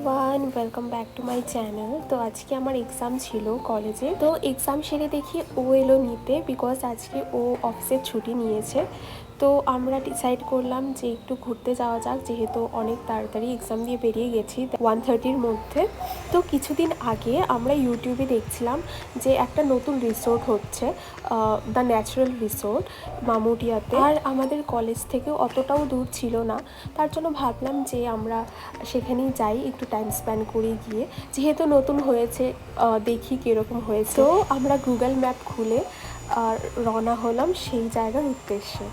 Everyone welcome back to my channel তো আজকে আমার এক্সাম ছিল কলেজে তো এক্সাম সেরে দেখি ও এলো নিতে বিকজ আজকে ও অফিসের ছুটি নিয়েছে। তো আমরা ডিসাইড করলাম যে একটু ঘুরতে যাওয়া যাক, যেহেতু অনেক তাড়াতাড়ি এক্সাম দিয়ে বেরিয়ে গেছি ওয়ান থার্টির মধ্যে। তো কিছুদিন আগে আমরা ইউটিউবে দেখছিলাম যে একটা নতুন রিসোর্ট হচ্ছে দ্য ন্যাচারাল রিসোর্ট মামুটিয়াতে। আর আমাদের কলেজ থেকে অতটাও দূর ছিল না। তার জন্য ভাবলাম যে আমরা সেখানেই যাই, একটু টাইম স্পেন্ড করে গিয়ে। যেহেতু নতুন হয়েছে দেখি কীরকম হয়েছে। তো আমরা গুগল ম্যাপ খুলে রওনা হলাম সেই জায়গার উদ্দেশ্যে।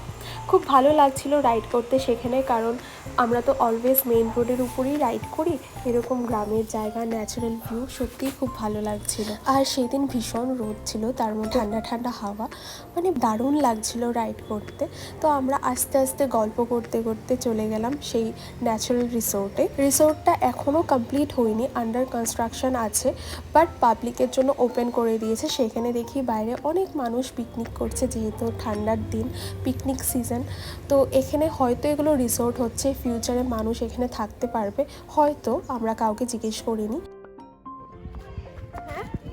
খুব ভালো লাগছিল রাইড করতে সেখানে কারণ আমরা তো অলওয়েজ মেইন রোডের উপরেই রাইড করি। এরকম গ্রামের জায়গা ন্যাচারাল ভিউ সত্যিই খুব ভালো লাগছিল। আর সেই দিন ভীষণ রোদ ছিল, তার মধ্যে ঠান্ডা ঠান্ডা হাওয়া। মানে দারুণ লাগছিল রাইড করতে। তো আমরা আস্তে আস্তে গল্প করতে করতে চলে গেলাম সেই ন্যাচারাল রিসোর্টে রিসোর্টটা এখনও কমপ্লিট হয়নি আন্ডার কনস্ট্রাকশন আছে বাট পাবলিকের জন্য ওপেন করে দিয়েছে। সেখানে দেখি বাইরে অনেক মানুষ পিকনিক করছে যেহেতু ঠান্ডার দিন পিকনিক সিজন তো এখানে হয়তো এগুলো রিসোর্ট হচ্ছে ফিউচারে মানুষ এখানে থাকতে পারবে। হয়তো আমরা কাউকে জিজ্ঞেস করিনি।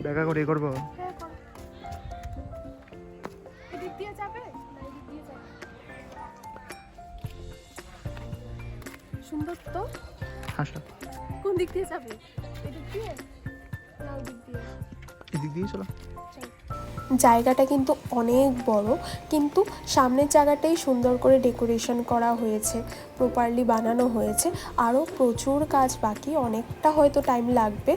দেখা করে করব। এদিক দিয়ে যাবে? না এদিক দিয়ে যাবে। সুন্দর তো? হাসা কোন দিক দিয়ে যাবে? এদিক দিয়ে? না ওদিক দিয়ে। এদিক দিয়ে চলো। জায়গাটা কিন্তু অনেক বড়, কিন্তু সামনের জায়গাটাই সুন্দর করে ডেকোরেশন করা হয়েছে প্রপারলি বানানো হয়েছে। আরও প্রচুর কাজ বাকি, অনেকটা হয়তো টাইম লাগবে।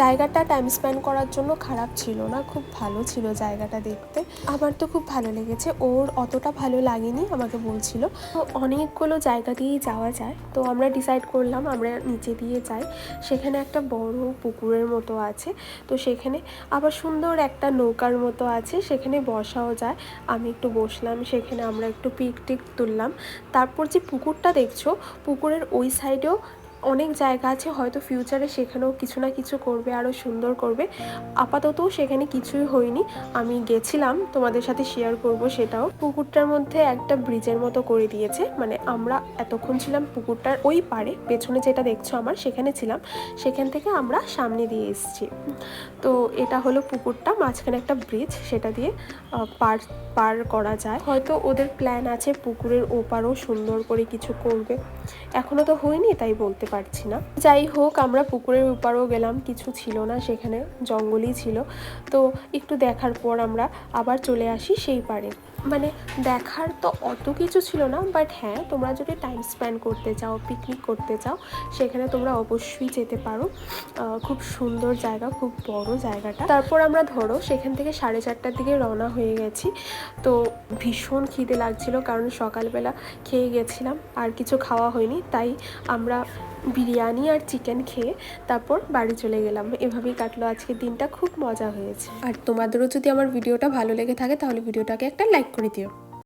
জায়গাটা টাইম স্পেন্ড করার জন্য খারাপ ছিল না, খুব ভালো ছিল জায়গাটা দেখতে। আমার তো খুব ভালো লেগেছে, ওর অতটা ভালো লাগেনি, আমাকে বলছিল। তো অনেকগুলো জায়গা দিয়েই যাওয়া যায়, তো আমরা ডিসাইড করলাম আমরা নিচে দিয়ে যাই। সেখানে একটা বড় পুকুরের মতো আছে, তো সেখানে আবার সুন্দর একটা নৌকার মতো আছে, সেখানে বসাও যায়। আমি একটু বসলাম, সেখানে আমরা একটু পিক টিক তুললাম। তারপর যে পুকুরটা দেখছ, পুকুরের ওই সাইডেও অনেক জায়গা আছে, হয়তো ফিউচারে সেখানেও কিছু না কিছু করবে আরও সুন্দর করবে। আপাতত সেখানে কিছুই হয়নি। আমি গেছিলাম, তোমাদের সাথে শেয়ার করব সেটাও। পুকুরটার মধ্যে একটা ব্রিজের মতো করে দিয়েছে। মানে আমরা এতক্ষণ ছিলাম পুকুরটার ওই পারে পেছনে যেটা দেখছ আমার, সেখানে ছিলাম। সেখান থেকে আমরা সামনে দিয়ে এসেছি। তো এটা হলো পুকুরটা, মাঝখানে একটা ব্রিজ সেটা দিয়ে পার পার করা যায়। হয়তো ওদের প্ল্যান আছে পুকুরের ওপারও সুন্দর করে কিছু করবে। এখনও তো হয়নি, তাই বলতে পারছি না। যাই হোক, আমরা পুকুরের ওপারও গেলাম, কিছু ছিল না, সেখানে জঙ্গলই ছিল। তো একটু দেখার পর আমরা আবার চলে আসি সেই পারে মানে দেখার তো অত কিছু ছিল না বাট হ্যাঁ তোমরা যদি টাইম স্পেন্ড করতে চাও পিকনিক করতে চাও, সেখানে তোমরা অবশ্যই যেতে পারো। খুব সুন্দর জায়গা, খুব বড় জায়গাটা। তারপর আমরা ধরো সেখান থেকে সাড়ে চারটার দিকে রওনা হয়ে গেছি। তো ভীষণ খিদে লাগছিল কারণ সকালবেলা খেয়ে গেছিলাম, আর কিছু খাওয়া হয়নি, তাই আমরা বিরিয়ানি আর চিকেন খেয়ে তারপর বাড়ি চলে গেলাম। এভাবেই কাটলো আজকের দিনটা, খুব মজা হয়েছে। আর তোমাদেরও যদি আমার ভিডিওটা ভালো লেগে থাকে, তাহলে ভিডিওটাকে একটা লাইক করে দিও